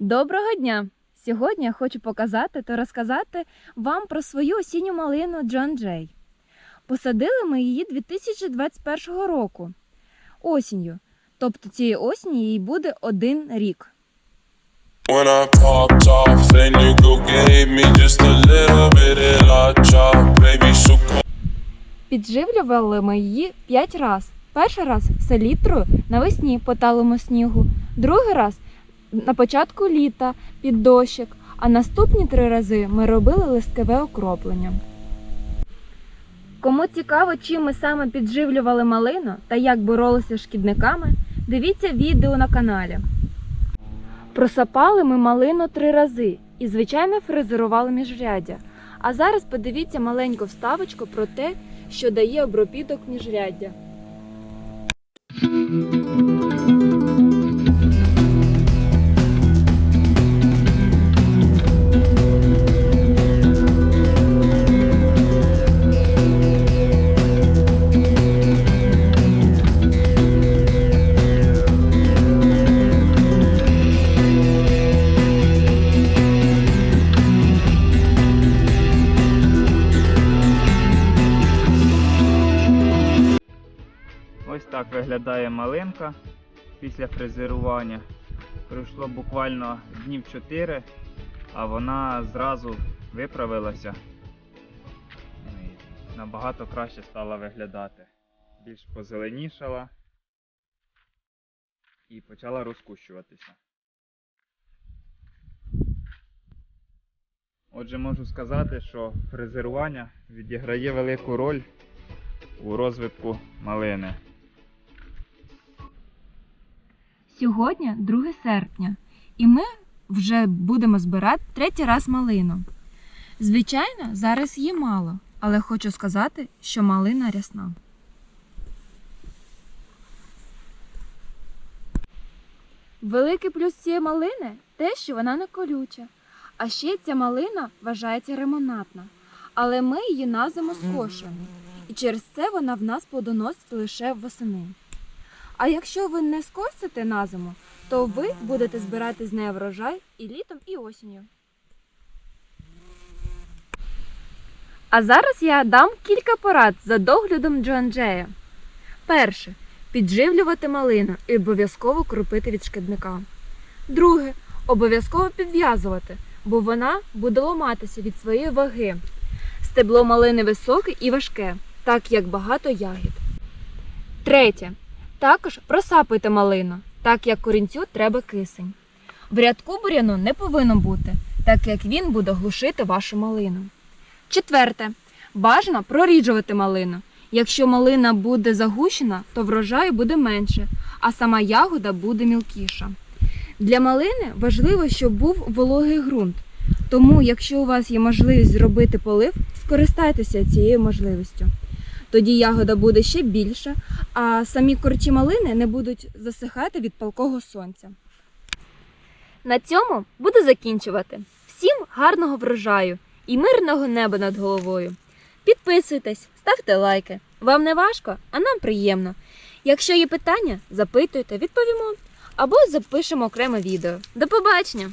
Доброго дня! Сьогодні я хочу показати та розказати вам про свою осінню малину Джон Джей. Посадили ми її 2021 року осінню. Тобто цієї осені їй буде один рік. When I popped off, then you go gave me just a little bit of la chop, baby, so cold. Підживлювали ми її 5 разів. Перший раз селітрою навесні по талому снігу, другий раз на початку літа під дощик, а наступні три рази ми робили листкове окроплення. Кому цікаво, чим ми саме підживлювали малину та як боролися з шкідниками, дивіться відео на каналі. Просапали ми малину три рази і, звичайно, фрезерували міжряддя. А зараз подивіться маленьку вставочку про те, що дає обробіток міжряддя. Виглядає малинка після фрезерування. Пройшло буквально днів 4, а вона зразу виправилася. Ну і Набагато краще стала виглядати. Більш позеленішала і почала розкущуватися. Отже, можу сказати, що фрезерування відіграє велику роль у розвитку малини. Сьогодні 2 серпня, і ми вже будемо збирати третій раз малину. Звичайно, зараз її мало, але хочу сказати, що малина рясна. Великий плюс цієї малини те, що вона не колюча. А ще ця малина вважається ремонатна, але ми її на зиму скошуємо. І через це вона в нас плодоносить лише восени. А якщо ви не скосите на зиму, то ви будете збирати з неї врожай і літом, і осінню. А зараз я дам кілька порад за доглядом Джон Джея. Перше. Підживлювати малину і обов'язково кропити від шкідника. Друге. Обов'язково підв'язувати, бо вона буде ламатися від своєї ваги. Стебло малини високе і важке, так як багато ягід. Третє. Також просапуйте малину, так як корінцю треба кисень. В рядку буряну не повинно бути, так як він буде глушити вашу малину. Четверте. Бажано проріджувати малину. Якщо малина буде загущена, то врожаю буде менше, а сама ягода буде мілкіша. Для малини важливо, щоб був вологий ґрунт. Тому, якщо у вас є можливість зробити полив, скористайтеся цією можливістю. Тоді ягода буде ще більша, а самі корчі малини не будуть засихати від палкого сонця. На цьому буду закінчувати. Всім гарного врожаю і мирного неба над головою. Підписуйтесь, ставте лайки. Вам не важко, а нам приємно. Якщо є питання, запитуйте, відповімо або запишемо окреме відео. До побачення!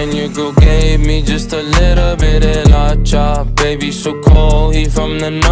Then you go gave me just a little bit of la chop. Baby, so cold, he from the north.